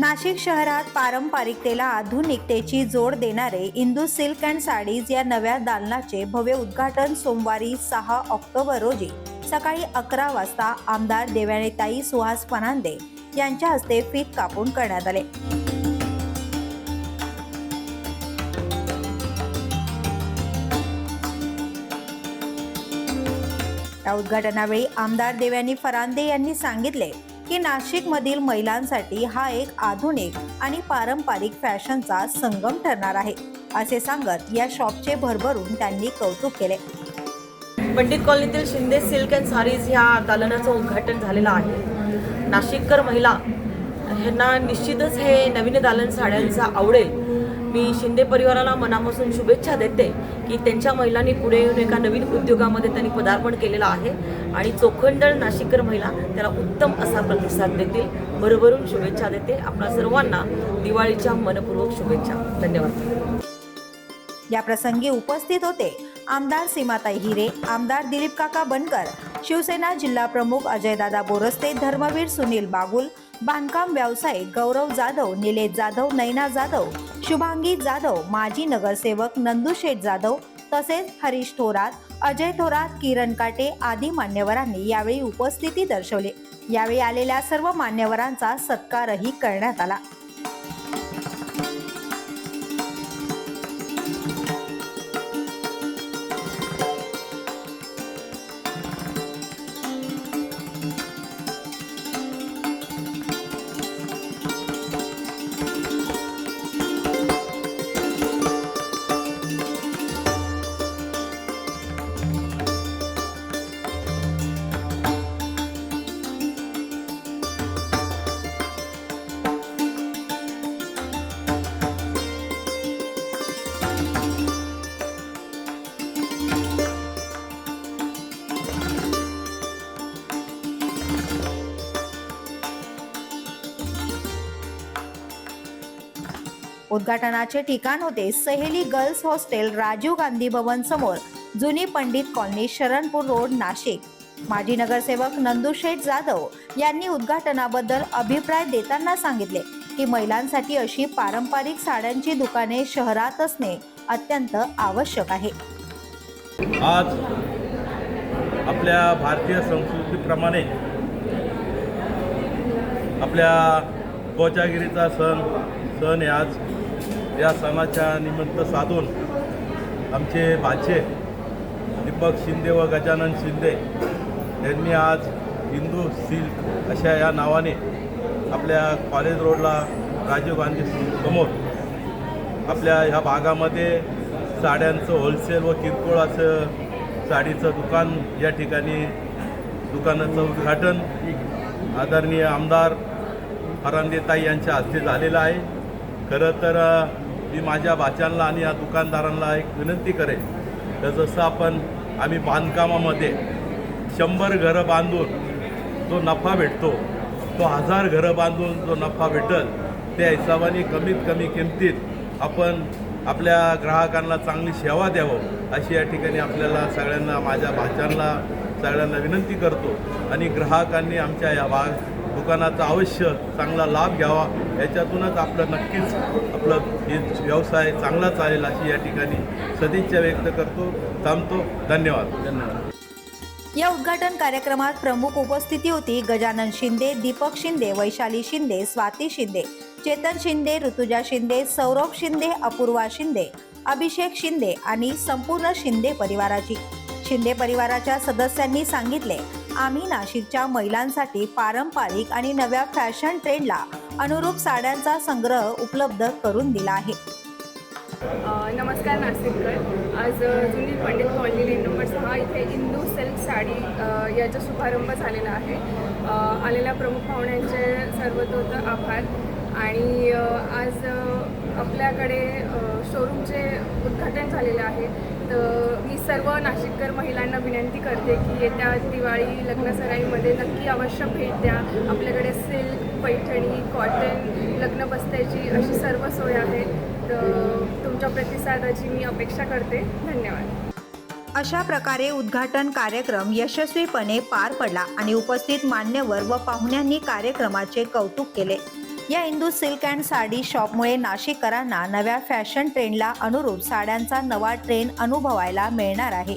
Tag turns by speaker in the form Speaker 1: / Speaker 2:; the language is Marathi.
Speaker 1: नाशिक शहरात पारंपरिकतेला आधुनिकतेची जोड देणारे इंदू सिल्क अँड साडीज या नव्या दालनाचे भव्य उद्घाटन सोमवारी सहा ऑक्टोबर रोजी सकाळी अकरा वाजता आमदार देवयानीताई सुहास फनांदे यांच्या हस्ते फीत कापून करण्यात आले. या उद्घाटनावेळी आमदार देवयानी फरांदे यांनी सांगितले की नाशिकमधील महिलांसाठी हा एक आधुनिक आणि पारंपरिक फॅशनचा संगम ठरणार आहे असे सांगत या शॉपचे भरभरून त्यांनी कौतुक केले.
Speaker 2: पंडित कॉलनीतील शिंदे सिल्क अँड सारीज ह्या दालनाचं उद्घाटन झालेलं आहे. नाशिककर महिला ह्यांना निश्चितच हे नवीन दालन साड्यांचा आवडेल. मी शिंदे परिवाराला मनापासून शुभेच्छा देते की त्यांच्या महिलांनी पुढे येऊन एका नवीन उद्योगामध्ये त्यांनी पदार्पण केलेलं आहे आणि चोखंदळ नाशिककर महिला त्याला उत्तम असा प्रतिसाद देतील. भरभरून शुभेच्छा देते. आपल्या सर्वांना दिवाळीच्या मनपूर्वक शुभेच्छा. धन्यवाद.
Speaker 1: या प्रसंगी उपस्थित होते आमदार सीमाताई हिरे आमदार दिलीप काका बनकर शिवसेना जिल्हा प्रमुख अजयदादा बोरस्ते धर्मवीर सुनील बागुल बांधकाम व्यावसायिक गौरव जाधव निलेश जाधव नैना जाधव शुभांगी जाधव माजी नगरसेवक नंदुशेठ जाधव तसेच हरीश थोरात अजय थोरात किरण काटे आदी मान्यवरांनी यावेळी उपस्थिती दर्शवली. यावेळी आलेल्या सर्व मान्यवरांचा सत्कारही करण्यात आला. उद्घाटनाचे ठिकाण होते. सहेली गर्ल्स हॉस्टेल राजीव गांधी भवन समोर. जुनी पंडित कॉलनी शरणपूर रोड नाशिक. माजी नगरसेवक नंदू शेठ जाधव यांनी उद्घाटनाबद्दल अभिप्राय देताना सांगितले की महिलांसाठी अशी पारंपरिक साड्यांची दुकाने शहरात असणे अत्यंत आवश्यक आहे.
Speaker 3: आज आपल्या भारतीय संस्कृतीप्रमाणे आपल्या कोजागिरीचा सण सण आज या सणाच्या निमित्त साधून आमचे भाचे दीपक शिंदे व गजानन शिंदे यांनी आज हिंदू सिल्क अशा या नावाने आपल्या कॉलेज रोडला राजीव गांधी समोर आपल्या ह्या भागामध्ये साड्यांचं होलसेल व किरकोळ असं साडीचं दुकान या ठिकाणी दुकानाचं उद्घाटन आदरणीय आमदार फरांदेताई यांच्या हस्ते झालेलं आहे. खरं तर मी माझ्या बाच्यांना आणि या दुकानदारांना एक विनंती करेन. तर जसं आपण आम्ही बांधकामामध्ये शंभर घरं बांधून जो नफा भेटतो तो हजार घरं बांधून जो नफा भेटल त्या हिशोबाने कमीत कमी किमतीत आपण आपल्या ग्राहकांना चांगली सेवा द्यावं अशी या ठिकाणी आपल्याला सगळ्यांना माझ्या भाच्यांना सगळ्यांना विनंती करतो. आणि ग्राहकांनी आमच्या या भाग दुकानाचा अवश्य चांगला लाभ घ्यावा. याच्यातूनच आपलं नक्कीच आपलं हे व्यवसाय चांगला चालेल अशी या ठिकाणी सदिच्छा व्यक्त करतो थांबतो. धन्यवाद. धन्यवाद.
Speaker 1: या उद्घाटन कार्यक्रमात प्रमुख उपस्थिती होती गजानन शिंदे दीपक शिंदे वैशाली शिंदे स्वाती शिंदे चेतन शिंदे ऋतुजा शिंदे सौरभ शिंदे अपूर्वा शिंदे अभिषेक शिंदे आणि संपूर्ण शिंदे परिवाराची. शिंदे परिवाराच्या सदस्यांनी सांगितले आम्ही नाशिकच्या महिलांसाठी पारंपरिक आणि नव्या फॅशन ट्रेंडला अनुरूप साड्यांचा संग्रह उपलब्ध करून दिला आहे.
Speaker 4: नमस्कार नाशिककर. आज जुनी पंडित कॉलनी लेन नंबर सहा इथे इंदू सिल्क साडी याचा शुभारंभ झालेला आहे. आलेल्या प्रमुख पाहुण्यांचे सर्वतोत आभार. आणि आज आपल्याकडे शोरूमचे उद्घाटन झालेले आहे. तर मी सर्व नाशिककर महिलांना विनंती करते की येत्या दिवाळी लग्नसराईमध्ये नक्की अवश्य भेट द्या. आपल्याकडे सिल्क पैठणी कॉटन लग्न बस्त्याची अशी सर्व सोय आहे. तर तुमच्या प्रतिसादाची मी अपेक्षा करते. धन्यवाद.
Speaker 1: अशा प्रकारे उद्घाटन कार्यक्रम यशस्वीपणे पार पडला आणि उपस्थित मान्यवर व पाहुण्यांनी कार्यक्रमाचे कौतुक केले. या हिंदू सिल्क अँड साडी शॉपमुळे नाशिककरांना नव्या फॅशन ट्रेंडला अनुरूप साड्यांचा नवा ट्रेंड अनुभवायला मिळणार आहे.